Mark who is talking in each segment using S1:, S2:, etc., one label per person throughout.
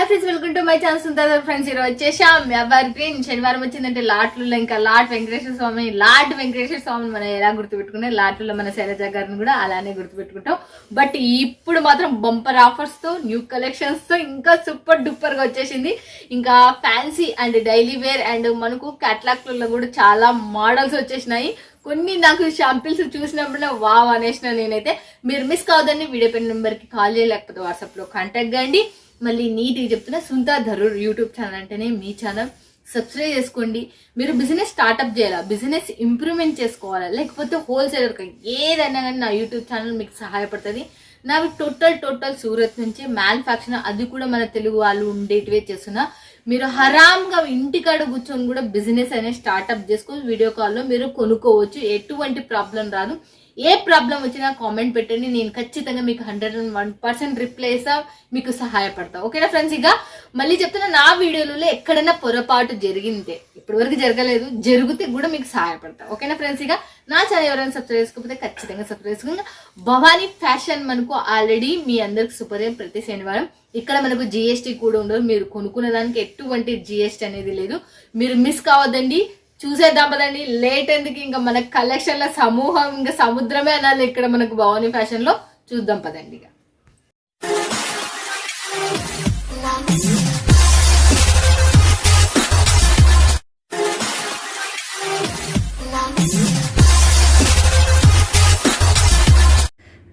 S1: hi friends welcome to my chance ఉంటుంది friends ఈరోజు వచ్చేసాం ఎవర్ గ్రీన్ శనివారం వచ్చిందంటే లాట్లలో ఇంకా లాట్ వెంకటేశ్వర స్వామి లాట్ వెంకటేశ్వర స్వామిని మనం ఎలా గుర్తుపెట్టుకున్నాం లాట్లలో మన శైలజ గారిని కూడా అలానే గుర్తుపెట్టుకుంటాం. బట్ ఇప్పుడు మాత్రం బంపర్ ఆఫర్స్తో న్యూ కలెక్షన్స్తో ఇంకా సూపర్ డూపర్గా వచ్చేసింది. ఇంకా fancy and daily wear and మనకు క్యాట్లాగ్లలో కూడా చాలా మోడల్స్ వచ్చేసినాయి. కొన్ని నాకు షాంపిల్స్ చూసినప్పుడు వావ్ అనేసిన నేనైతే. మీరు మిస్ కావద్దని వీడియో పెన్ నెంబర్కి కాల్ చేయ లేకపోతే వాట్సాప్ కాంటాక్ట్ కండి మళ్ళీ నీట్గా చెప్తున్నా సుంతా ధరూర్ యూట్యూబ్ ఛానల్ అంటేనే మీ ఛానల్. సబ్స్క్రైబ్ చేసుకోండి. మీరు బిజినెస్ స్టార్ట్అప్ చేయాలా? బిజినెస్ ఇంప్రూవ్మెంట్ చేసుకోవాలా? లేకపోతే హోల్సేలర్ ఏదైనా కానీ నా యూట్యూబ్ ఛానల్ మీకు సహాయపడుతుంది. నాకు టోటల్ టోటల్ సూరత్ నుంచి మ్యానుఫ్యాక్చర్ అది కూడా మన తెలుగు వాళ్ళు ఉండేటివే చేస్తున్నా. మీరు హరామ్గా ఇంటికాడ కూర్చొని కూడా బిజినెస్ అనేది స్టార్ట్అప్ చేసుకొని వీడియో కాల్లో మీరు కొనుక్కోవచ్చు. ఎటువంటి ప్రాబ్లం రాదు. ఏ ప్రాబ్లం వచ్చినా కామెంట్ పెట్టండి. నేను ఖచ్చితంగా మీకు hundred and one percent reply ఇస్తా మీకు సహాయపడతా. ఓకేనా ఫ్రెండ్స్ ఇక మళ్ళీ చెప్తున్నా నా వీడియోలలో ఎక్కడైనా పొరపాటు జరిగిందే ఇప్పటివరకు జరగలేదు జరిగితే కూడా మీకు సహాయపడతా. ఓకేనా ఫ్రెండ్స్ ఇక నా ఛానల్ ఎవరైనా సబ్స్క్రైబ్ చేసుకోకపోతే ఖచ్చితంగా సబ్స్క్రైబ్ చేసుకోండి భవానీ ఫ్యాషన్ మనకు ఆల్రెడీ మీ అందరికి సూపర్ ప్రతి శనివారం. ఇక్కడ మనకు జిఎస్టీ కూడా ఉండదు. మీరు కొనుక్కున్న దానికి ఎటువంటి జిఎస్టీ అనేది లేదు. మీరు మిస్ కావద్దండి. చూసేద్దాం పదండి. లేట్ ఎందుకు? ఇంకా మన కలెక్షన్ల సమూహం ఇంకా సముద్రమే అనాలి ఇక్కడ మనకు భవానీ ఫ్యాషన్లో. చూద్దాం పదండి ఇక.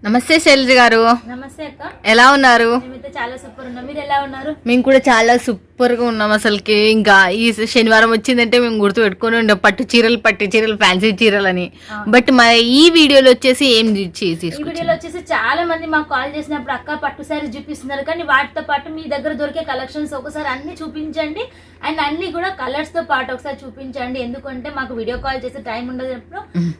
S1: నమస్తే శైలజ గారు.
S2: నమస్తే అక్క.
S1: ఎలా ఉన్నారు?
S2: చాలా సూపర్ ఉన్నాం. మీరు ఎలా ఉన్నారు?
S1: మేము కూడా చాలా సూపర్గా ఉన్నాం అసలుకి. ఇంకా ఈ శనివారం వచ్చిందంటే మేము గుర్తు పెట్టుకొని ఉండే. పట్టు చీరలు పట్టు చీరలు ఫ్యాన్సీ చీరలు అని. బట్ మా ఈ వీడియోలో వచ్చేసి ఏం చే-
S2: ఈ
S1: తీసుకొచ్చారు?
S2: వీడియోలో వచ్చేసి చాలా మంది మాకు కాల్ చేసినప్పుడు అక్క పట్టు సారీ చూపిస్తున్నారు. కానీ వాటితో పాటు మీ దగ్గర దొరికే కలెక్షన్స్ ఒకసారి అన్ని చూపించండి. అండ్ అన్ని కూడా కలర్స్తో పాటు ఒకసారి చూపించండి. ఎందుకంటే మాకు వీడియో కాల్ చేసే టైం ఉండదు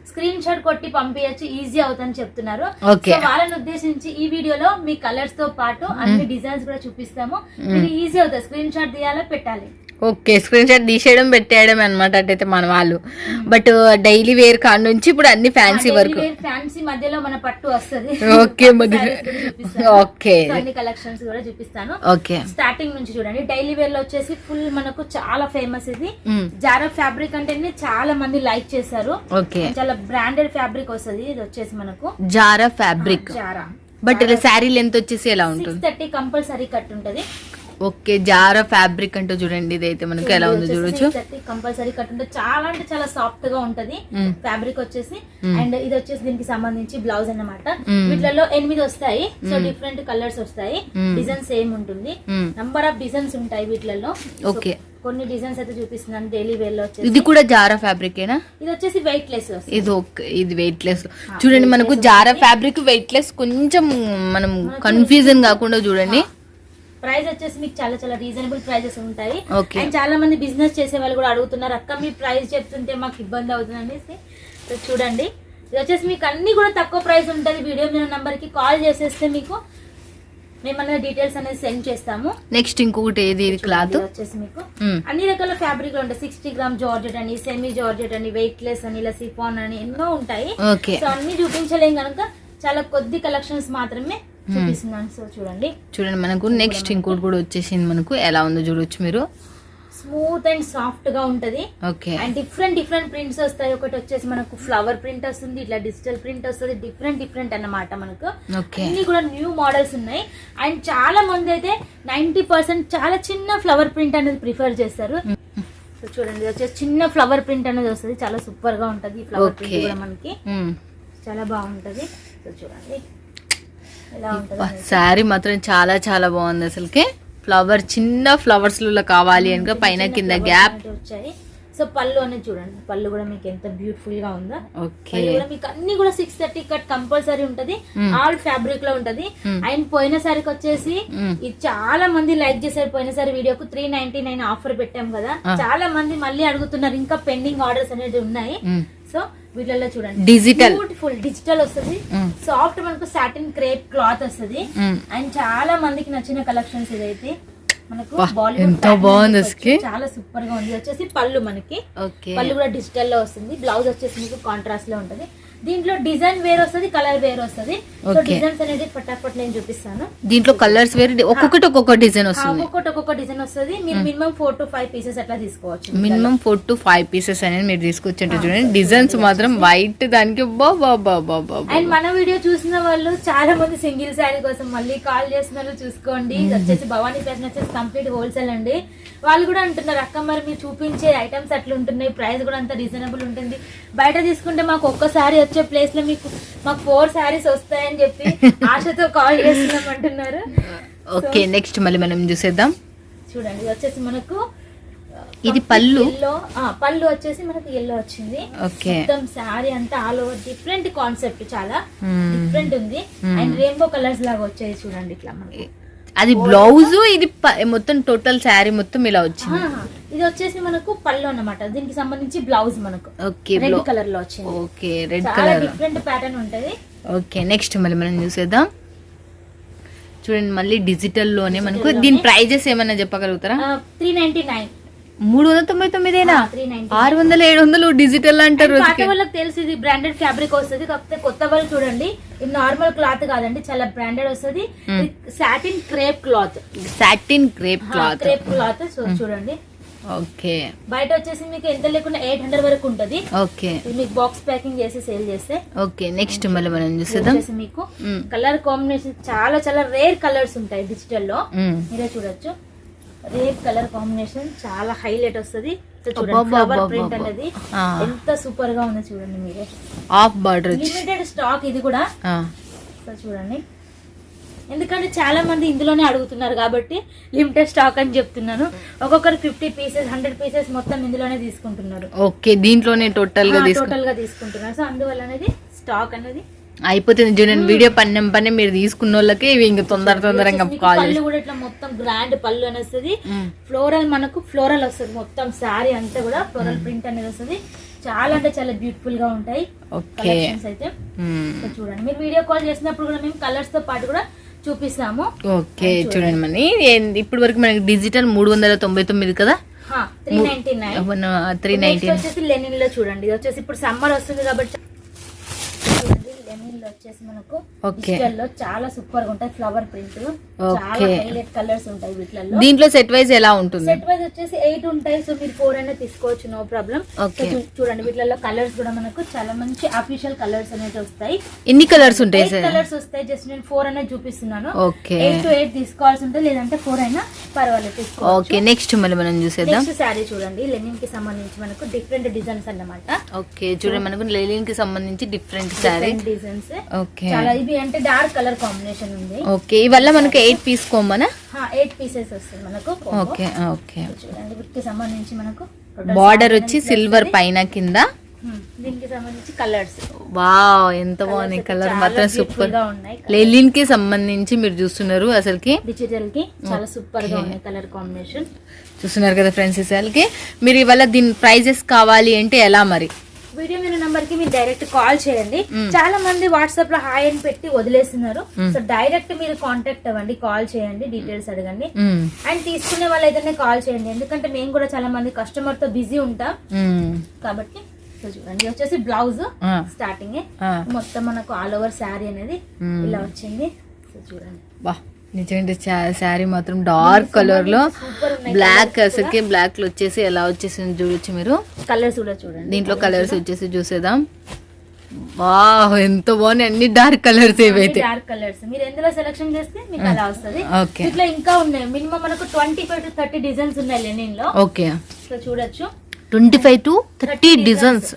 S2: స్క్రీన్ షాట్ కొట్టి పంపించచ్చు. ఈజీ అవుతుందని చెప్తున్నారు.
S1: ఓకే
S2: వాళ్ళని ఉద్దేశించి ఈ వీడియోలో మీ కలర్స్తో పాటు అన్ని డిజైన్స్ కూడా చూపిస్తాము. మీరు ఈజీ అవుతుంది. స్క్రీన్ షాట్ తీయాలో పెట్టాలి.
S1: ఓకే స్క్రీన్ షాట్ తీసేయడం పెట్టేయడం అనమాట అట్టయితే మన వాళ్ళు. బట్ డైలీ వేర్ కాడ నుంచి ఇప్పుడు అన్ని ఫ్యాన్సీ వరకు.
S2: ఫ్యాన్సీ మధ్యలో మన పట్టు వస్తుంది.
S1: Okay okay.
S2: అన్ని కలెక్షన్స్ కూడా చూపిస్తాను.
S1: ఓకే.
S2: స్టార్టింగ్ నుంచి చూడండి. డైలీ వేర్లో వచ్చేసి ఫుల్ మనకు చాలా ఫేమస్ ఇది. జారా ఫ్యాబ్రిక్ అంటేనే చాలా మంది లైక్ చేశారు.
S1: ఓకే.
S2: చాలా బ్రాండెడ్ ఫ్యాబ్రిక్ వస్తుంది. ఇది వచ్చేసి మనకు.
S1: Zara fabric
S2: Zara
S1: but sari length వచ్చేసి ఎలా ఉంటుంది?
S2: థర్టీ కంపల్సరీ కట్ ఉంటది.
S1: ఓకే జారా ఫ్యాబ్రిక్ అంటూ చూడండి ఇదైతే మనకి ఎలా ఉందో చూడొచ్చు.
S2: కంపల్సరీ కట్ ఉంటుంది చాలా అంటే చాలా సాఫ్ట్గా ఉంటది. ఫ్యాబ్రిక్ వచ్చేసి. అండ్ ఇది వచ్చేసి దీనికి సంబంధించి బ్లౌజ్ అన్నమాట.
S1: మ్మ్.
S2: వీటిలో ఎనిమిది వస్తాయి. సో డిఫరెంట్ కలర్స్ వస్తాయి. డిజైన్ సేమ్ ఉంటుంది. నంబర్ ఆఫ్ డిజైన్స్ ఉంటాయి వీటిలలో.
S1: ఓకే.
S2: కొన్ని డిజైన్స్ అయితే చూపిస్తున్నాను. డైలీ వేర్లో
S1: ఇది కూడా జారా ఫ్యాబ్రికేనా?
S2: ఇది వచ్చేసి వెయిట్ లెస్
S1: ఇది ఓకే ఇది వెయిట్ లెస్ చూడండి మనకు జారా ఫ్యాబ్రిక్ వెయిట్ లెస్ కొంచెం మనం కన్ఫ్యూజన్ కాకుండా చూడండి.
S2: ప్రైస్ వచ్చేసి మీకు చాలా చాలా రీజనబుల్ ప్రైజెస్ ఉంటాయి. అండ్ చాలా మంది బిజినెస్ చేసే వాళ్ళు కూడా అడుగుతున్నారు అక్క మీ ప్రైస్ చెప్తుంటే మాకు ఇబ్బంది అవుతుంది అనేసి. చూడండి. ఇది వచ్చేసి మీకు అన్ని కూడా తక్కువ ప్రైస్ ఉంటుంది. వీడియో మీద నంబర్కి కాల్ చేసేస్తే మీకు మేమన్నా డీటెయిల్స్ అనేది సెండ్ చేస్తాము.
S1: నెక్స్ట్ ఇంకొకటి ఏది? క్లాత్.
S2: వచ్చేసి మీకు అన్ని రకాల ఫ్యాబ్రిక్లో ఉంటాయి. సిక్స్టీ గ్రామ్ జార్జెట్ అని సెమీ జార్జెట్ అని వెయిట్ లెస్ అని ఇలా సిఫాన్ అని ఎన్నో ఉంటాయి. సో అన్ని చూపించలేం కనుక చాలా కొద్ది కలెక్షన్స్ మాత్రమే చూపిస్తున్నాను సో చూడండి.
S1: చూడండి మనకు నెక్స్ట్ ఇంకోటి కూడా వచ్చేసింది మనకు. ఎలా ఉందో చూడొచ్చు మీరు.
S2: స్మూత్ అండ్ సాఫ్ట్గా ఉంటది.
S1: Okay.
S2: And different different prints వస్తాయి. ఒకటి వచ్చేసి మనకు ఫ్లవర్ ప్రింట్ వస్తుంది ఇట్లా డిజిటల్ ప్రింట్ వస్తుంది డిఫరెంట్ డిఫరెంట్ అన్నమాట మనకు. అన్ని కూడా న్యూ మోడల్స్ ఉన్నాయి. అండ్ చాలా మంది అయితే నైన్టీ పర్సెంట్ చాలా చిన్న ఫ్లవర్ ప్రింట్ అనేది ప్రిఫర్ చేస్తారు. సో చూడండి వచ్చేసి చిన్న ఫ్లవర్ ప్రింట్ అనేది వస్తుంది. చాలా సూపర్గా ఉంటది ఫ్లవర్ ప్రింట్. కూడా మనకి. చాలా బాగుంటది. సో చూడండి.
S1: శారీ మాత్రం చాలా చాలా బాగుంది అసలుకి. ఫ్లవర్ చిన్న ఫ్లవర్స్లో కావాలి అనుకో పైన కింద గ్యాప్
S2: వచ్చాయి. సో పళ్ళు అనేది చూడండి. పళ్ళు కూడా మీకు ఎంత బ్యూటిఫుల్గా ఉందో.
S1: ఓకే.
S2: మీకు అన్ని కూడా సిక్స్ థర్టీ కట్ కంపల్సరీ ఉంటది. ఆల్ ఫ్యాబ్రిక్లో ఉంటది. అండ్ పోయిన సారికి వచ్చేసి. ఇది చాలా మంది లైక్ చేశారు పోయిన సారి వీడియోకు. త్రీ నైన్టీ నైన్ ఆఫర్ పెట్టాం కదా. చాలా మంది మళ్ళీ అడుగుతున్నారు. ఇంకా పెండింగ్ ఆర్డర్స్ అనేది ఉన్నాయి. సో వీటిల్లో చూడండి.
S1: డిజిటల్
S2: బ్యూటిఫుల్ డిజిటల్ వస్తుంది. సాఫ్ట్ మనకు సాటిన్ క్రేప్ క్లాత్ వస్తుంది. అండ్ చాలా మందికి నచ్చిన కలెక్షన్స్ ఇదైతే. మనకు
S1: ఎంత బాగుంది.
S2: చాలా సూపర్గా ఉంది. వచ్చేసి పళ్ళు మనకి. పళ్ళు కూడా డిజిటల్లో వస్తుంది. బ్లౌజ్ వచ్చేసి మీకు కాంట్రాస్ట్లో ఉంటది. దీంట్లో డిజైన్ వేరు వస్తుంది కలర్ వేరు వస్తుంది. సో. డిజైన్స్ అనేది ఫటాఫట్ నేను చూపిస్తాను.
S1: దీంట్లో కలర్స్ వేరే ఒక్కొక్కటి ఒక్కొక్క డిజైన్ వస్తుంది.
S2: ఒక్కొక్కటి ఒక్కొక్క డిజైన్ వస్తుంది. మీరు minimum four to five pieces అట్లా తీసుకోవచ్చు
S1: minimum four to five pieces అనేది మీరు తీసుకొచ్చింటారు చూడండి. డిజైన్స్ మాత్రం వైట్ దానికి.
S2: అండ్ మన వీడియో చూసిన వాళ్ళు చాలా మంది సింగిల్ శారీ కోసం మళ్ళీ కాల్ చేస్తున్నారు. చూసుకోండి. వచ్చేసి భవానీ ఫ్యాషన్ వచ్చేసి కంప్లీట్ హోల్సేల్ అండి. వాళ్ళు కూడా అంటున్నారు అక్క మరి మీరు చూపించే ఐటమ్స్ అట్లా ఉంటున్నాయి ప్రైస్ కూడా అంత రీజనబుల్ ఉంటుంది. బయట తీసుకుంటే మాకు ఒక్క శారీ వచ్చే ప్లేస్లో మీకు మాకు ఫోర్ శారీస్ వస్తాయని చెప్పి ఆశతో కాల్ చేస్తున్నాం అంటున్నారు
S1: ఓకే నెక్స్ట్ మళ్ళీ మనం చూసేద్దాం.
S2: చూడండి వచ్చేసి మనకు
S1: ఇది పళ్ళు?
S2: పళ్ళు వచ్చేసి మనకు ఎల్లో వచ్చింది. మొత్తం శారీ అంతా ఆల్ ఓవర్ డిఫరెంట్ కాన్సెప్ట్ చాలా
S1: Hmm.
S2: డిఫరెంట్ ఉంది. అండ్ రెయిన్బో కలర్స్ లాగా వచ్చాయి చూడండి ఇట్లా మనకి.
S1: అది బ్లౌజ్ ఇది మొత్తం టోటల్ శారీ మొత్తం ఇలా వచ్చింది.
S2: ఇది వచ్చేసి మనకు పళ్ళు అన్నమాట. దీనికి సంబంధించి బ్లౌజ్ మనకు.
S1: ఓకే
S2: రెడ్ కలర్లో వచ్చింది.
S1: Okay red colour
S2: different pattern ఉంటది.
S1: ఓకే నెక్స్ట్ మళ్ళీ మనం చూసేద్దాం. చూడండి మళ్ళీ డిజిటల్లోనే మనకు దీని ప్రైజెస్ ఏమన్నా చెప్పగలుగుతారా?
S2: త్రీ నైన్టీ నైన్
S1: మూడు వందల తొంభై తొమ్మిదేనా? ఆరు వందల ఏడు వందలు డిజిటల్ అంటారు
S2: వాళ్ళకి తెలిసి ఇది బ్రాండెడ్ ఫ్యాబ్రిక్ వస్తుంది కాకపోతే కొత్త వాళ్ళు చూడండి ఇది నార్మల్ క్లాత్ కాదండి చాలా బ్రాండెడ్ వస్తుంది. Satin crepe cloth
S1: satin crepe cloth
S2: crepe cloth చూడండి.
S1: ఓకే
S2: బయట వచ్చేసి మీకు ఎంత లేకుండా ఎయిట్ హండ్రెడ్ వరకు ఉంటది.
S1: ఓకే
S2: మీకు బాక్స్ ప్యాకింగ్ చేసి సేల్ చేస్తే.
S1: ఓకే నెక్స్ట్ మళ్ళీ మనం చూసేద్దాం.
S2: మీకు. కలర్ కాంబినేషన్ చాలా చాలా రేర్ కలర్స్ ఉంటాయి డిజిటల్లో.
S1: మ్మ్.
S2: మీరే చూడొచ్చు. రేర్ కలర్ కాంబినేషన్ చాలా హైలైట్ వస్తుంది. ప్రింట్ అనేది. ఎంత సూపర్గా ఉంది చూడండి మీరే.
S1: హాఫ్ బార్డర్
S2: లిమిటెడ్ స్టాక్ ఇది కూడా. చూడండి. ఎందుకంటే చాలా మంది ఇందులోనే అడుగుతున్నారు కాబట్టి లిమిటెడ్ స్టాక్ అని చెప్తున్నాను. ఒక్కొక్కరు ఫిఫ్టీ పీసెస్ హండ్రెడ్ పీసెస్ మొత్తం ఇందులోనే తీసుకుంటున్నారు.
S1: ఓకే దీంట్లోనే
S2: టోటల్గా టోటల్గా తీసుకుంటున్నారు. సో అందువల్ల అనేది స్టాక్ అనేది
S1: అయిపోతుంది. చూడండి వీడియో పన్నెం పని మీరు తీసుకున్న వాళ్ళకి ఇవి ఇంకా తొందర తొందరగా కాల్
S2: పళ్ళు కూడా ఇట్లా మొత్తం గ్రాండ్ పళ్ళు అని వస్తుంది. ఫ్లోరల్ మనకు ఫ్లోరల్ వస్తుంది. మొత్తం శారీ అంతా కూడా ఫ్లోరల్ ప్రింట్ అనేది వస్తుంది. చాలా అంటే చాలా బ్యూటిఫుల్గా ఉంటాయి.
S1: ఓకే.
S2: కలెక్షన్స్ అయితే. చూడండి. మీరు వీడియో కాల్ చేసినప్పుడు కూడా మేము కలర్స్తో పాటు కూడా చూపిస్తాము.
S1: ఓకే చూడండి. మని ఇప్పుడు వరకు మనకి డిజిటల్ మూడు వందల తొంభై తొమ్మిది కదా?
S2: Three ninety nine
S1: three ninety
S2: వచ్చేసి లెనిన్లో చూడండి. ఇది వచ్చేసి ఇప్పుడు సమ్మర్ వస్తుంది కాబట్టి లెనిన్లో వచ్చేసి మనకు
S1: ఓకే.
S2: డిజిటల్లో చాలా సూపర్గా ఉంటాయి. ఫ్లవర్ ప్రింట్ చాలా
S1: ఓకే.
S2: హైలైట్ కలర్స్ ఉంటాయి వీటిలలో.
S1: దీంట్లో సెట్ వైజ్ ఎలా ఉంటుంది?
S2: సెట్ వైజ్ వచ్చేసి ఎయిట్ ఉంటాయి. సో మీరు ఫోర్ అయినా తీసుకోవచ్చు నో ప్రాబ్లం. చూడండి వీటిలలో కలర్స్ కూడా మనకు చాలా మంచి అఫీషియల్ కలర్స్ అనేది వస్తాయి.
S1: ఎన్ని కలర్స్ ఉంటాయి సార్?
S2: కలర్స్ వస్తాయి. జస్ట్ నేను ఫోర్ అనేది చూపిస్తున్నాను. ఎయిట్ టు ఎయిట్ తీసుకోవాల్సి ఉంటుంది లేదంటే ఫోర్ అయినా పర్వాలేదు
S1: ఓకే నెక్స్ట్ మళ్ళీ మనం చూసేద్దాం.
S2: నెక్స్ట్ శారీ చూడండి. లెనిన్కి సంబంధించి మనకు డిఫరెంట్ డిజైన్స్ అన్నమాట.
S1: ఓకే చూడండి మనకు లెలిన్కి సంబంధించి డిఫరెంట్ శారీ
S2: డిజైన్స్.
S1: ఓకే.
S2: చాలా ఇవి అంటే డార్క్ కలర్ కాంబినేషన్ ఉంది.
S1: ఓకే. ఇవల్ల మనకి ఎయిట్ తీసుకోమనా
S2: ఎయిట్ పీసెస్ వస్తాయి మనకు.
S1: Okay okay.
S2: చూడండి వీటికి సంబంధించి మనకు
S1: బార్డర్ వచ్చి సిల్వర్
S2: వస్తుంది.
S1: పైన కింద?
S2: దీనికి సంబంధించి కలర్స్
S1: వావ్ ఎంత బాగుంది. కలర్ మాత్రం
S2: సూపర్గా ఉన్నాయి.
S1: లెలిన్కి సంబంధించి మీరు చూస్తున్నారు అసలుకి.
S2: డిజిటల్కి చాలా సూపర్గా ఉన్నాయి కలర్ కాంబినేషన్
S1: చూస్తున్నారు కదా ఫ్రెండ్స్ అసలుకి. మీరు ఇవాళ దీని ప్రైజెస్ కావాలి అంటే ఎలా మరి?
S2: వీడియో మీద నంబర్కి మీరు డైరెక్ట్ కాల్ చేయండి. చాలా మంది వాట్సాప్లో హాయ్ అని పెట్టి వదిలేస్తున్నారు. సో డైరెక్ట్ మీరు కాంటాక్ట్ అవ్వండి కాల్ చేయండి డీటెయిల్స్ అడగండి. అండ్ తీసుకునే వాళ్ళైతేనే కాల్ చేయండి. ఎందుకంటే మేము కూడా చాలా మంది కస్టమర్తో బిజీ ఉంటాం. కాబట్టి సో చూడండి వచ్చేసి బ్లౌజ్ స్టార్టింగ్. మొత్తం మనకు ఆల్ ఓవర్ శారీ అనేది. ఇలా వచ్చింది. సో చూడండి.
S1: నిజంగా శారీ మాత్రం డార్క్
S2: కలర్లో
S1: బ్లాక్ అసలుకి బ్లాక్లో వచ్చేసి ఎలా వచ్చేసింది చూడొచ్చు మీరు.
S2: కలర్స్ కూడా చూడండి.
S1: దీంట్లో కలర్స్ వచ్చేసి చూసేద్దాం. వావ్ ఎంత బాగున్నాయి. అన్ని డార్క్ కలర్స్ ఏవైతే.
S2: డార్క్ కలర్స్ మీరు ఎందులో సెలెక్షన్ చేస్తే మీకు అలా వస్తుంది.
S1: ఓకే
S2: ఇట్లా ఇంకా ఉన్నాయి. మినిమం మనకు twenty five to thirty designs ఉన్నాయి లెనిన్లో.
S1: ఓకే
S2: సో చూడొచ్చు.
S1: Twenty five to thirty designs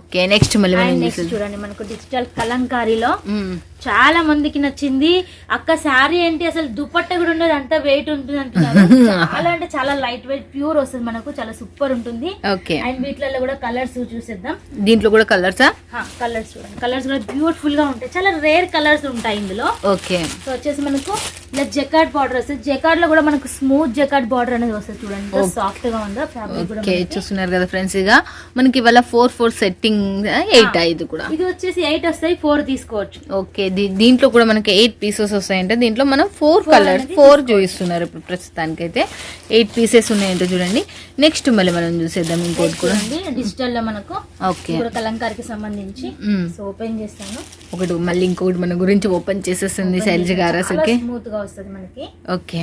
S1: okay next మళ్ళీ చూసేది
S2: చూడండి మనకు డిజిటల్ కలంకారీలో.
S1: మ్మ్.
S2: చాలా మందికి నచ్చింది. అక్క శారీ ఏంటి? అసలు దుపట్ట కూడా ఉండదు. అంత వెయిట్ ఉంటుంది అంటున్నారు. చాలా అంటే చాలా లైట్ వెయిట్ ప్యూర్ వస్తుంది మనకు. చాలా సూపర్ ఉంటుంది.
S1: ఓకే
S2: అండ్ వీటిలలో కూడా కలర్స్ చూసేద్దాం.
S1: దీంట్లో కూడా కలర్సా
S2: కలర్స్ చూడండి. కలర్స్ కూడా బ్యూటిఫుల్గా ఉంటాయి. చాలా రేర్ కలర్స్ ఉంటాయి ఇందులో.
S1: ఓకే
S2: సో వచ్చేసి మనకు ఇలా జకాట్ బార్డర్ వస్తుంది. జకాట్లో కూడా మనకు స్మూత్ జకాట్ బార్డర్ అనేది వస్తుంది చూడండి. సాఫ్ట్గా ఉందో? ఫ్యాబ్రిక్ కూడా
S1: ఓకే. చూస్తున్నారు కదా ఫ్రెండ్స్ ఇక. మనకి ఇవాళ ఫోర్ ఫోర్ సెట్టింగ్ ఎయిట్ ఇది కూడా.
S2: ఇది వచ్చేసి ఎయిట్ వస్తాయి. ఫోర్ తీసుకోవచ్చు.
S1: ఓకే దీంట్లో కూడా మనకి ఎయిట్ పీసెస్ వస్తాయంటే దీంట్లో మనం ఫోర్ కలర్స్ ఫోర్ చూపిస్తున్నారు ఇప్పుడు ప్రస్తుతానికి అయితే ఎయిట్ పీసెస్ ఉన్నాయంటే చూడండి. నెక్స్ట్ మళ్ళీ మనం చూసేద్దాం ఇంకోటి కూడా.
S2: డిజిటల్లో మనకు
S1: ఓకే.
S2: కలంకారికి సంబంధించి ఓపెన్ చేస్తాను.
S1: ఒకటి మళ్ళీ ఇంకొకటి మన గురించి ఓపెన్ చేసేస్తుంది శైలజ గారు అసలుకి
S2: స్మూత్గా వస్తుంది మనకి.
S1: ఓకే.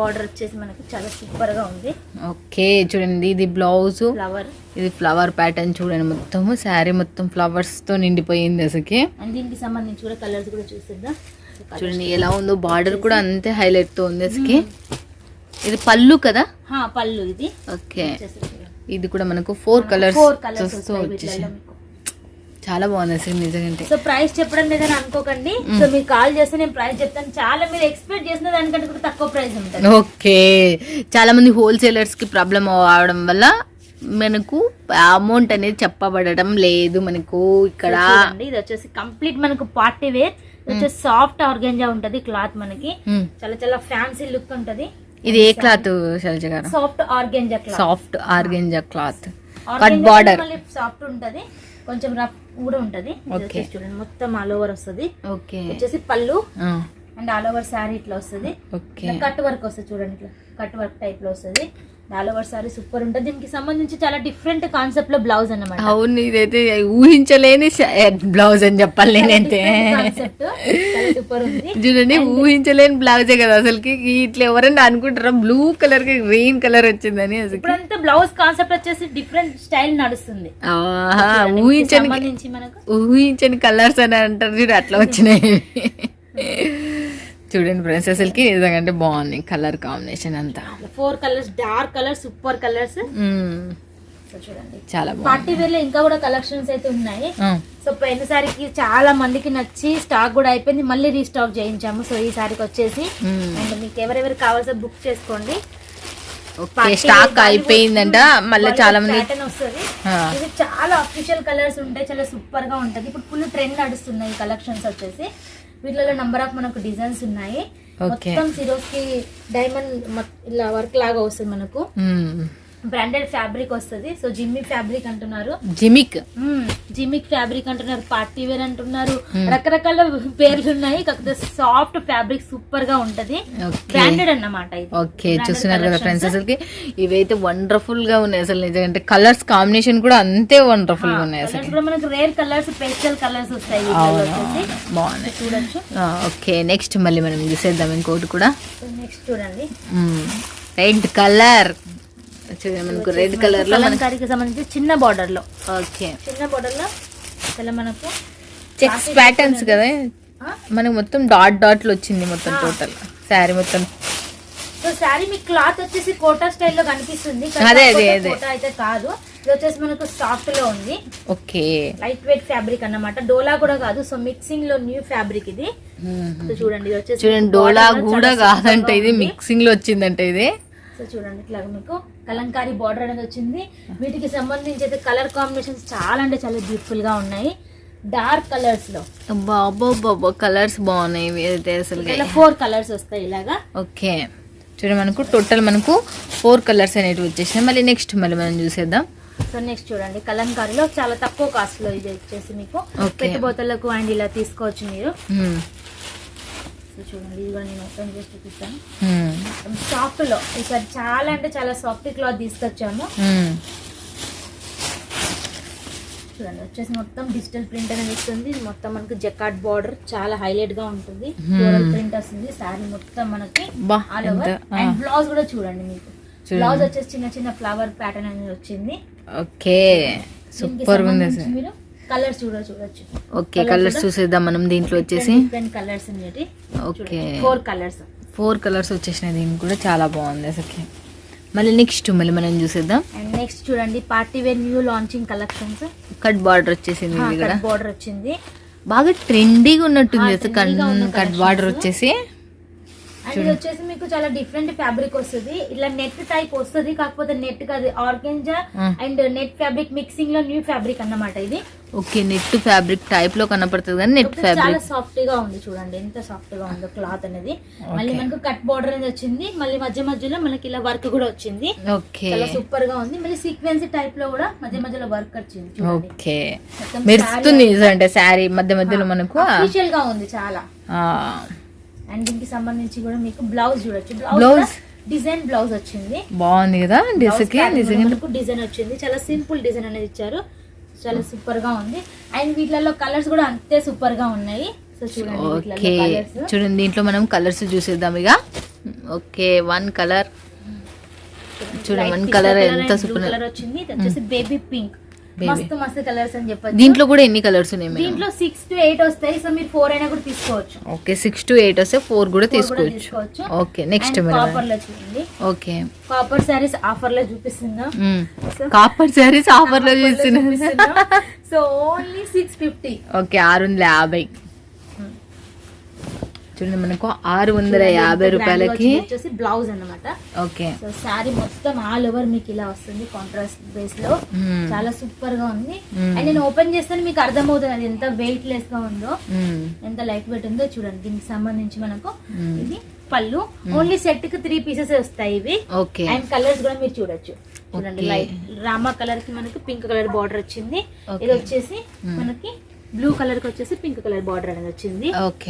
S2: బార్డర్ వచ్చేసి మనకి చాలా సూపర్గా ఉంది.
S1: ఓకే చూడండి ఇది బ్లౌజ్
S2: ఫ్లవర్
S1: ఇది ఫ్లవర్ ప్యాటర్న్ చూడండి మొత్తము. శారీ మొత్తం ఫ్లవర్స్తో నిండిపోయింది అసలుకి.
S2: అండ్ దీనికి సంబంధించి కూడా కూడా చూసిద్దాం
S1: చూడండి ఎలా ఉందో బార్డర్ కూడా అంతే హైలైట్తో ఉంది అసలుకి. ఇది పళ్ళు కదా?
S2: పళ్ళు ఇది.
S1: ఓకే. ఇది కూడా మనకు ఫోర్ కలర్స్
S2: ఫోర్ కలర్స్
S1: వస్తూ వచ్చేసి. చాలా బాగుంది అసలు నిజంగా
S2: సో ప్రైస్ చెప్పడం లేదని అనుకోకండి. సో మీరు కాల్ చేస్తే నేను ప్రైస్ చెప్తాను. చాలా మీరు ఎక్స్పెక్ట్ చేసిన దానికంటే కూడా తక్కువ ప్రైస్ ఉంటుంది.
S1: ఓకే. చాలా మంది హోల్సేలర్స్కి ప్రాబ్లం అవడం వల్ల మనకు అమౌంట్ అనేది చెప్పబడడం లేదు మనకు ఇక్కడ.
S2: ఇది వచ్చేసి కంప్లీట్ మనకు పార్టీ వేర్ వచ్చేసి సాఫ్ట్ ఆర్గెంజా ఉంటది క్లాత్ మనకి. చాలా చాలా ఫ్యాన్సీ లుక్ ఉంటది.
S1: ఇది ఏ క్లాత్ శైలజ గారు?
S2: Soft organza cloth
S1: soft organza cloth cut border
S2: soft ఉంటది. కొంచెం రఫ్ కూడా ఉంటది. చూడండి మొత్తం ఆల్ ఓవర్ వస్తుంది.
S1: ఓకే
S2: వచ్చేసి పళ్ళు అండ్ ఆల్ ఓవర్ శారీ ఇట్లా వస్తుంది. కట్ వర్క్ వస్తుంది చూడండి ఇట్లా కట్ వర్క్ టైప్లో వస్తుంది. ఆల్ ఓవర్ సారీ సూపర్ ఉంటుంది. దీనికి సంబంధించి చాలా డిఫరెంట్ కాన్సెప్ట్లో బ్లౌజ్ అన్నమాట.
S1: అవును ఇదైతే ఊహించలేని బ్లౌజ్ అని చెప్పాలి నేనైతే. చూడండి ఊహించలేని బ్లౌజే కదా అసలుకి. ఇట్లా ఎవరైనా అనుకుంటారా బ్లూ కలర్కి గ్రీన్ కలర్ వచ్చిందని అసలు
S2: ఇప్పుడంతా బ్లౌజ్ కాన్సెప్ట్ వచ్చేసి డిఫరెంట్ స్టైల్ నడుస్తుంది.
S1: ఊహించని ఊహించని కలర్స్ అని అంటారు చూడు అట్లా వచ్చినాయి. చూడండి ఫ్రెండ్స్ అసలుకి అంటే బాగుంది కలర్ కాంబినేషన్ అంతా.
S2: Four colours dark colours super colours. చూడండి.
S1: చాలా
S2: పార్టీ వేర్లో ఇంకా కూడా కలెక్షన్స్ అయితే ఉన్నాయి. సో పోయినసారికి చాలా మందికి నచ్చి స్టాక్ కూడా అయిపోయింది. మళ్ళీ రీస్టాక్ చేయించాము. సో ఈ సారికి వచ్చేసి. అండ్ మీకు ఎవరెవరు కావాల్సిన బుక్ చేసుకోండి.
S1: స్టాక్ అయిపోయిందంట. మళ్ళీ చాలా మంది
S2: వస్తుంది. ఇది చాలా అఫీషియల్ కలర్స్ ఉంటాయి. చాలా సూపర్గా ఉంటది. ఇప్పుడు ఫుల్ ట్రెండ్ నడుస్తున్నాయి ఈ కలెక్షన్స్ వచ్చేసి. వీటిలో నెంబర్ ఆఫ్ మనకు డిజైన్స్ ఉన్నాయి. మొత్తం సిరోస్కి డైమండ్ ఇలా వర్క్ లాగా వస్తుంది మనకు.
S1: మ్మ్.
S2: బ్రాండెడ్ ఫ్యాబ్రిక్ వస్తుంది. సో జిమ్మి ఫ్యాబ్రిక్ అంటున్నారు.
S1: జిమిక్.
S2: జిమిక్ ఫ్యాబ్రిక్ అంటున్నారు పార్టీ వేర్ అంటున్నారు. రకరకాల పేర్లు ఉన్నాయి కాకపోతే సాఫ్ట్ ఫ్యాబ్రిక్ సూపర్గా ఉంటది బ్రాండెడ్ అన్నమాట
S1: ఓకే చూస్తున్నారు కదా ఫ్రెండ్స్ అసలుకి. ఇవైతే వండర్ఫుల్గా ఉన్నాయి అసలు నిజంగా. కలర్స్ కాంబినేషన్ కూడా అంతే వండర్ఫుల్గా ఉన్నాయి అసలు.
S2: కూడా మనకు రేర్ కలర్స్ పేస్టల్ కలర్స్ వస్తాయి
S1: బాగున్నాయి.
S2: చూడొచ్చు.
S1: ఓకే నెక్స్ట్ మళ్ళీ మనం చూసేద్దాం ఇంకోటి కూడా.
S2: నెక్స్ట్ చూడండి.
S1: Red colour. మనకు రెడ్ కలర్లో
S2: కలంకారీకి సంబంధించి చిన్న బార్డర్లో.
S1: ఓకే.
S2: చిన్న బార్డర్లో అసలు మనకు
S1: చెక్స్ ప్యాటర్న్స్ కదా? మనకు మొత్తం డాట్ డాట్లు వచ్చింది మొత్తం టోటల్ శారీ మొత్తం.
S2: సో శారీ మీ క్లాత్ వచ్చేసి కోటా స్టైల్లో కనిపిస్తుంది.
S1: అదే, అదే, అదే.
S2: అయితే కాదు. ఇది వచ్చేసి మనకు సాఫ్ట్లో ఉంది.
S1: ఓకే.
S2: లైట్ వెయిట్ ఫ్యాబ్రిక్ అన్నమాట. డోలా కూడా కాదు. సో మిక్సింగ్లో న్యూ ఫ్యాబ్రిక్ ఇది. సో చూడండి ఇది వచ్చేసి
S1: చూడండి డోలా కూడా కాదంట ఇది. మిక్సింగ్లో వచ్చిందంట ఇది.
S2: సో చూడండి ఇట్లా మీకు కలంకారీ బార్డర్ అనేది వచ్చింది. వీటికి సంబంధించి అయితే కలర్ కాంబినేషన్స్ చాలా అంటే చాలా బ్యూటిఫుల్గా ఉన్నాయి. డార్క్ కలర్స్లో.
S1: బాబో బాబో కలర్స్ బాగున్నాయి అయితే అసలు.
S2: ఇలా ఫోర్ కలర్స్ వస్తాయి ఇలాగా.
S1: ఓకే. చూడండి మనకు టోటల్ మనకు ఫోర్ కలర్స్ అనేటివి వచ్చేసినాయి. మళ్ళీ నెక్స్ట్ మళ్ళీ మనం చూసేద్దాం.
S2: సో నెక్స్ట్ చూడండి కలంకారీలో చాలా తక్కువ కాస్ట్లో ఇది వచ్చేసి మీకు
S1: Okay.
S2: పెట్టుబోతలకు అండ్ ఇలా తీసుకోవచ్చు మీరు. సో చూడండి ఇది కూడా నేను ఓపెన్ చేసి చూపిస్తాను. సాఫ్ట్లో ఈసారి చాలా అంటే చాలా సాఫ్ట్ క్లాత్ తీసుకొచ్చాము. చూడండి వచ్చేసి మొత్తం డిజిటల్ ప్రింట్ అనేది వస్తుంది. మొత్తం మనకి జకాట్ బార్డర్ చాలా హైలైట్గా ఉంటుంది. ప్రింట్ వస్తుంది. శారీ మొత్తం మనకి ఆల్ ఓవర్ అండ్ బ్లౌజ్ కూడా చూడండి మీకు. బ్లౌజ్ వచ్చేసి చిన్న చిన్న ఫ్లవర్ ప్యాటర్న్ అనేది వచ్చింది.
S1: ఓకే. సూపర్ ఉంది
S2: మీరు కలర్స్ కూడా చూడొచ్చు.
S1: ఓకే కలర్స్ చూసేద్దాం మనం దీంట్లో వచ్చేసి.
S2: Colours
S1: okay.
S2: Four colours
S1: four colours వచ్చేసినాయి దీనికి కూడా చాలా బాగుంది అసలుకి. మళ్ళీ నెక్స్ట్ మళ్ళీ మనం చూసేద్దాం.
S2: అండ్ నెక్స్ట్ చూడండి party wear new launching collections
S1: cut border వచ్చేసింది
S2: బార్డర్ వచ్చింది.
S1: బాగా ట్రెండీగా ఉన్నట్టుంది అసలు కట్ బార్డర్ వచ్చేసి.
S2: అండ్ ఇది వచ్చేసి మీకు చాలా డిఫరెంట్ ఫ్యాబ్రిక్ వస్తుంది. ఇట్లా నెట్ టైప్ వస్తుంది కాకపోతే నెట్ కాదు ఆర్గెంజా. అండ్ నెట్ ఫ్యాబ్రిక్ మిక్సింగ్లో న్యూ ఫ్యాబ్రిక్ అన్నమాట ఇది.
S1: ఓకే నెట్ ఫ్యాబ్రిక్ టైప్లో కనపడుతుంది కానీ నెట్
S2: కాకపోతే చాలా
S1: ఫ్యాబ్రిక్
S2: సాఫ్ట్గా ఉంది చూడండి ఎంత సాఫ్ట్గా ఉందో క్లాత్ అనేది. మళ్ళీ మనకు కట్ బార్డర్ అనేది వచ్చింది. మళ్ళీ మధ్య మధ్యలో మనకి ఇలా వర్క్ కూడా వచ్చింది.
S1: ఓకే
S2: చాలా సూపర్గా ఉంది. మళ్ళీ సీక్వెన్సీ టైప్లో కూడా మధ్య మధ్యలో వర్క్ వచ్చింది
S1: ఓకే మెరుస్తుంది అంటే శారీ మధ్య మధ్యలో మనకు.
S2: అఫీషియల్గా ఉంది చాలా. అండ్ దీనికి సంబంధించి కూడా మీకు బ్లౌజ్ చూడొచ్చు? బ్లౌజ్ డిజైన్ బ్లౌజ్ వచ్చింది.
S1: బాగుంది కదా
S2: డిజైన్ వచ్చింది. చాలా సింపుల్ డిజైన్ అనేది ఇచ్చారు. చాలా సూపర్గా ఉంది. అండ్ వీటిలలో కలర్స్ కూడా అంతే సూపర్గా ఉన్నాయి. సో చూడండి
S1: చూడండి దీంట్లో మనం కలర్స్ చూసేద్దాం ఇక. ఓకే వన్ కలర్ చూడండి వన్ కలర్ ఎంత సూపర్
S2: కలర్ వచ్చింది. ఇది వచ్చేసి బేబీ పింక్. మస్తు మస్తు కలర్స్ అని చెప్పొచ్చు.
S1: దీంట్లో కూడా ఎన్ని కలర్స్ ఉన్నాయి
S2: దీంట్లో సిక్స్ టు ఎయిట్ వస్తాయి సో మీరు ఫోర్ అయినా కూడా తీసుకోవచ్చు.
S1: ఓకే సిక్స్ టు ఎయిట్ వస్తే ఫోర్ కూడా తీసుకోవచ్చు. ఓకే నెక్స్ట్
S2: కాపర్లో చూడండి.
S1: ఓకే.
S2: కాపర్ సారీస్ ఆఫర్లో చూపిస్తుందా
S1: కాపర్ శారీస్ ఆఫర్లో చూస్తున్నా
S2: so only six fifty
S1: okay ఆరు వందల యాభై. చూడండి మనకు ఆరు వందల యాభై రూపాయలకి
S2: వచ్చేసి బ్లౌజ్ అన్నమాట
S1: ఓకే
S2: సో శారీ మొత్తం ఆల్ ఓవర్ మీకు ఇలా వస్తుంది కాంట్రాస్ట్
S1: బేస్లో.
S2: చాలా సూపర్గా ఉంది. అండ్ నేను ఓపెన్ చేస్తే మీకు అర్థమవుతుంది అది ఎంత వెయిట్ లెస్గా ఉందో. ఎంత లైట్ వెయిట్ ఉందో చూడండి దీనికి సంబంధించి మనకు. ఇది పళ్ళు ఓన్లీ సెట్కి త్రీ పీసెస్ వస్తాయి ఇవి
S1: ఓకే
S2: అండ్ కలర్స్ కూడా మీరు చూడొచ్చు చూడండి. లైట్ రామా కలర్కి మనకి పింక్ కలర్ బార్డర్ వచ్చింది. ఇది వచ్చేసి మనకి బ్లూ కలర్కి వచ్చేసి పింక్ కలర్ బార్డర్ అనేది వచ్చింది.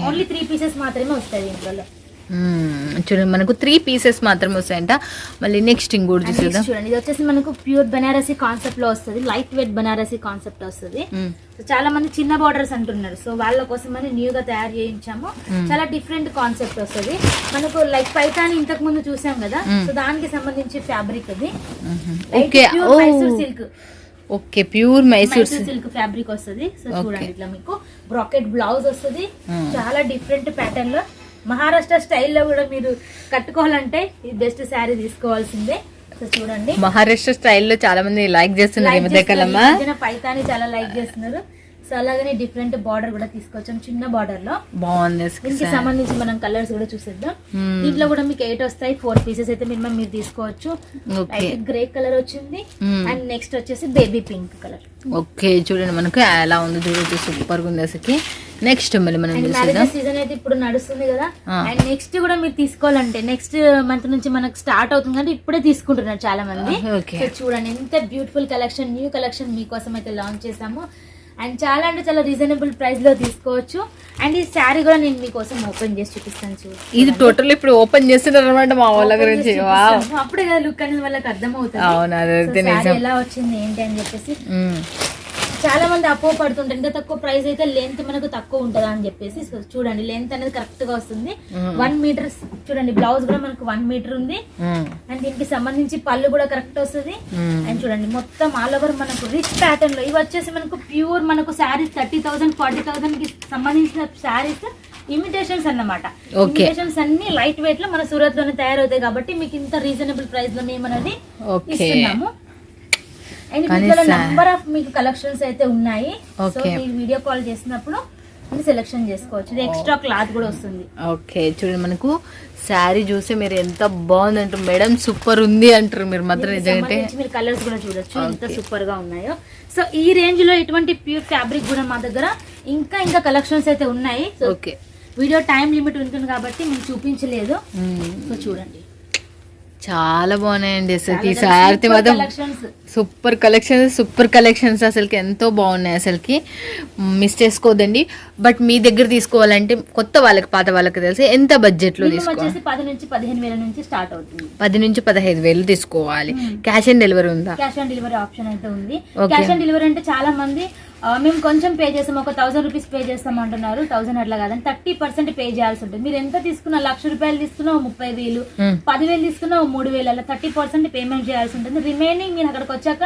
S2: ఓన్లీ త్రీ పీసెస్ మాత్రమే వస్తాయి దీంట్లో.
S1: మ్మ్. చూడండి మనకు త్రీ పీసెస్ మాత్రమే వస్తాయంట. మళ్ళీ నెక్స్ట్ ఇంకోటి చూసేద్దాం.
S2: చూడండి ఇది వచ్చేసి మనకు ప్యూర్ బనారసీ కాన్సెప్ట్లో వస్తుంది లైట్ వెయిట్ బనారసీ కాన్సెప్ట్ వస్తుంది. చాలా మంది చిన్న బార్డర్స్ అంటున్నారు. సో వాళ్ళ కోసం అని న్యూ గా తయారు చేయించాము. చాలా డిఫరెంట్ కాన్సెప్ట్ వస్తుంది. మనకు లైక్ పైతాని ఇంతకు ముందు చూసాం కదా. సో దానికి సంబంధించి ఫ్యాబ్రిక్ అది. Silk
S1: okay pure Mysore
S2: silk fabric వస్తుంది. సో చూడండి ఇట్లా మీకు. బ్రాకెట్ బ్లౌజ్ వస్తుంది. చాలా డిఫరెంట్ ప్యాటర్న్లో. మహారాష్ట్ర స్టైల్లో కూడా మీరు కట్టుకోవాలంటే ఇది బెస్ట్ శారీ తీసుకోవాల్సిందే. సో చూడండి.
S1: మహారాష్ట్ర స్టైల్లో చాలా మంది లైక్ చేస్తున్నారు ఈ
S2: ఈ పైతాని చాలా లైక్ చేస్తున్నారు. సో అలాగనే డిఫరెంట్ బార్డర్ కూడా తీసుకొచ్చాం చిన్న బార్డర్లో
S1: బాగుంది
S2: దీనికి సంబంధించి మనం కలర్స్ కూడా చూసేద్దాం. దీంట్లో కూడా మీకు ఎయిట్ వస్తాయి ఫోర్ పీసెస్ అయితే మినిమం మీరు తీసుకోవచ్చు. గ్రే కలర్ వచ్చింది. అండ్ నెక్స్ట్ వచ్చేసి బేబీ పింక్ కలర్.
S1: ఓకే చూడండి మనకు ఎలా ఉంది చూడొచ్చు సూపర్గా ఉంది అసలుకి నెక్స్ట్ మళ్ళీ మనం
S2: సీజన్ అయితే ఇప్పుడు నడుస్తుంది కదా. అండ్ నెక్స్ట్ కూడా మీరు తీసుకోవాలంటే నెక్స్ట్ మంత్ నుంచి మనకు స్టార్ట్ అవుతుంది అంటే ఇప్పుడే తీసుకుంటున్నారు చాలా మంది చూడండి ఎంత బ్యూటిఫుల్ కలెక్షన్ న్యూ కలెక్షన్ మీకోసం అయితే లాంచ్ చేసాము అండ్ చాలా అంటే చాలా రీజనబుల్ ప్రైస్లో తీసుకోవచ్చు. అండ్ ఈ శారీ కూడా నేను మీకోసం ఓపెన్ చేసి చూపిస్తాను చూడు.
S1: ఇది టోటల్ ఇప్పుడు ఓపెన్ చేస్తున్నారు అనమాట మా వాళ్ళ గురించి.
S2: చేసి. అప్పుడే కదా లుక్ అనేది వాళ్ళకి అర్థమవుతుంది.
S1: అవును
S2: ఎలా వచ్చింది ఏంటి అని చెప్పేసి. చాలా మంది అపో పడుతుంటారు ఇంత తక్కువ ప్రైస్ అయితే లెంత్ మనకు తక్కువ ఉంటుందా అని చెప్పేసి చూడండి లెంత్ అనేది కరెక్ట్గా వస్తుంది వన్ మీటర్ చూడండి బ్లౌజ్ కూడా మనకు వన్ మీటర్ ఉంది. అండ్ దీనికి సంబంధించి పళ్ళు కూడా కరెక్ట్ వస్తుంది. అండ్ చూడండి మొత్తం ఆల్ ఓవర్ మనకు రిచ్ ప్యాటర్న్లో ఇవి వచ్చేసి మనకు ప్యూర్ మనకు శారీస్ థర్టీ థౌసండ్ ఫార్టీ థౌసండ్కి సంబంధించిన శారీస్ ఇమిటేషన్స్ అన్నమాట. ఇమిటేషన్స్ అన్ని లైట్ వెయిట్లో మన సూరత్లోనే తయారవుతాయి కాబట్టి మీకు ఇంత రీజనబుల్ ప్రైస్లో మేము అనేది. ఇస్తున్నాము అండ్ వీటిలో నంబర్ ఆఫ్ మీకు కలెక్షన్స్ అయితే ఉన్నాయి. సో. మీరు వీడియో కాల్ చేసినప్పుడు సెలెక్షన్ చేసుకోవచ్చు. ఎక్స్ట్రా క్లాత్ కూడా వస్తుంది.
S1: ఓకే చూడండి మనకు శారీ చూసి మీరు ఎంత బాగుంది అంటారు మేడం సూపర్ ఉంది అంటారు మీరు మాత్రం నిజంగా
S2: మీరు కలర్స్ కూడా చూడొచ్చు ఎంత. సూపర్గా ఉన్నాయో. సో ఈ రేంజ్లో ఎటువంటి ప్యూర్ ఫ్యాబ్రిక్ కూడా మా దగ్గర ఇంకా ఇంకా కలెక్షన్స్ అయితే ఉన్నాయి.
S1: ఓకే
S2: వీడియో టైం లిమిట్ ఉంటుంది కాబట్టి మీకు చూపించలేదు. సో చూడండి.
S1: చాలా బాగున్నాయండి అసలుకి ఈ శారీ మాత్రం సూపర్ కలెక్షన్స్ సూపర్ కలెక్షన్స్ అసలుకి ఎంతో బాగున్నాయి అసలుకి. మిస్ చేసుకోవద్దండి. బట్ మీ దగ్గర తీసుకోవాలంటే కొత్త వాళ్ళకి పాత వాళ్ళకి తెలిసి ఎంత బడ్జెట్లో తీసుకోవాలి?
S2: పది నుంచి పదిహేను వేల నుంచి స్టార్ట్ అవుతుంది.
S1: పది నుంచి పదహైదు వేలు తీసుకోవాలి. క్యాష్ ఆన్ డెలివరీ ఉందా?
S2: క్యాష్ ఆన్ డెలివరీ ఆప్షన్ అయితే ఉంది. క్యాష్ ఆన్ డెలివరీ అంటే చాలా మంది మేము కొంచెం పే చేస్తాం ఒక థౌసండ్ రూపీస్ పే చేస్తాం అంటున్నారు. థౌసండ్ అట్లా కాదని థర్టీ పర్సెంట్ పే చేయాల్సి ఉంటుంది. మీరు ఎంత తీసుకున్నా లక్ష రూపాయలు తీసుకున్నా ముప్పై వేలు. పదివేలు తీసుకున్నా మూడు వేలు అలా థర్టీ పర్సెంట్ పేమెంట్ చేయాల్సి ఉంటుంది. రిమైనింగ్ మీరు అక్కడికి వచ్చాక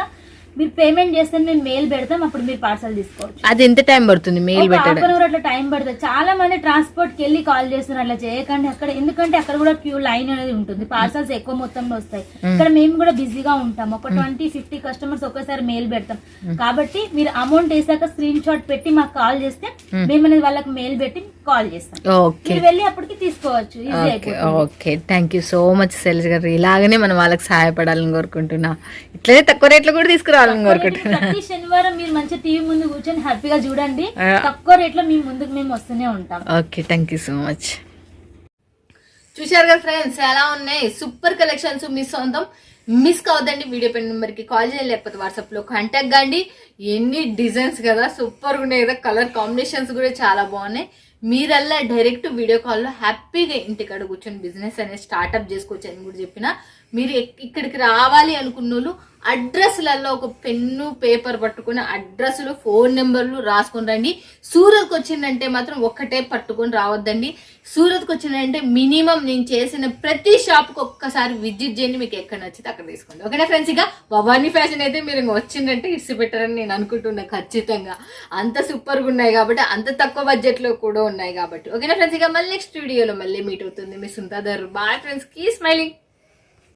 S2: మీరు పేమెంట్ చేస్తే మేము మెయిల్ పెడతాం అప్పుడు మీరు పార్సల్ తీసుకోవచ్చు.
S3: అది ఎంత టైం పడుతుంది మెయిల్
S2: హాఫ్ అన్ అవర్ అట్లా టైం పడుతుంది. చాలా మంది ట్రాన్స్పోర్ట్కి వెళ్ళి కాల్ చేస్తున్నారు అట్లా చేయకండి అక్కడ. ఎందుకంటే అక్కడ కూడా క్యూ లైన్ అనేది ఉంటుంది. పార్సల్స్ ఎక్కువ మొత్తంలో వస్తాయి. ఇక్కడ మేము కూడా బిజీగా ఉంటాం. ఒక ట్వంటీ ఫిఫ్టీ కస్టమర్స్ ఒకేసారి మెయిల్ పెడతాం. కాబట్టి మీరు అమౌంట్ వేసాక స్క్రీన్ షాట్ పెట్టి మాకు కాల్ చేస్తే మేము అనేది వాళ్ళకి మెయిల్ పెట్టి కాల్ చేస్తాం. మీరు వెళ్ళి అప్పటికి తీసుకోవచ్చు.
S3: Okay thank you so much Shailaj garu. ఇలాగనే మనం వాళ్ళకి సహాయపడాలని కోరుకుంటున్నా. ఇట్లనే తక్కువ రేట్లో కూడా తీసుకురావాలని కోరుకుంటున్నా
S2: ప్రతి శనివారం మీరు మంచి టీవీ ముందు కూర్చొని హ్యాపీగా చూడండి. తక్కువ రేట్లో మీ ముందుకు మేము వస్తూనే ఉంటాం.
S3: Okay thank you so much
S1: చూశారు కదా ఫ్రెండ్స్ ఎలా ఉన్నాయి? సూపర్ కలెక్షన్స్ మిస్ అవుతాం మిస్ కావద్దండి వీడియో పెన్ నెంబర్కి కాల్ చేయండి లేకపోతే వాట్సాప్లో కాంటాక్ట్ కండి. ఎన్ని డిజైన్స్ కదా సూపర్గా ఉన్నాయి కదా. కలర్ కాంబినేషన్స్ కూడా చాలా బాగున్నాయి. మీరల్లా డైరెక్ట్ వీడియో కాల్లో హ్యాపీగా ఇంటికాడ కూర్చొని బిజినెస్ అనేది స్టార్ట్అప్ చేసుకోవచ్చు అని కూడా చెప్పిన. మీరు ఇక్కడికి రావాలి అనుకున్న వాళ్ళు అడ్రస్లలో ఒక పెన్ను పేపర్ పట్టుకుని అడ్రస్లు ఫోన్ నెంబర్లు రాసుకొని రండి. సూరత్కి వచ్చిందంటే మాత్రం ఒక్కటే పట్టుకొని రావద్దండి. సూరత్కి వచ్చిందంటే మినిమం నేను చేసిన ప్రతి షాప్కి ఒక్కసారి విజిట్ చేయండి. మీకు ఎక్కడ నచ్చితే అక్కడ తీసుకోండి. ఓకేనా ఫ్రెండ్స్? ఇక భవానీ ఫ్యాషన్ అయితే మీరు ఇంక వచ్చిందంటే ఇడిసి పెట్టారని నేను అనుకుంటున్నా ఖచ్చితంగా. అంత సూపర్గా ఉన్నాయి కాబట్టి అంత తక్కువ బడ్జెట్లో కూడా ఉన్నాయి కాబట్టి. ఓకేనా ఫ్రెండ్స్? ఇక మళ్ళీ నెక్స్ట్ వీడియోలో మళ్ళీ మీట్ అవుతుంది మీ సుంతాదర్ బాయ్ ఫ్రెండ్స్. Keep smiling.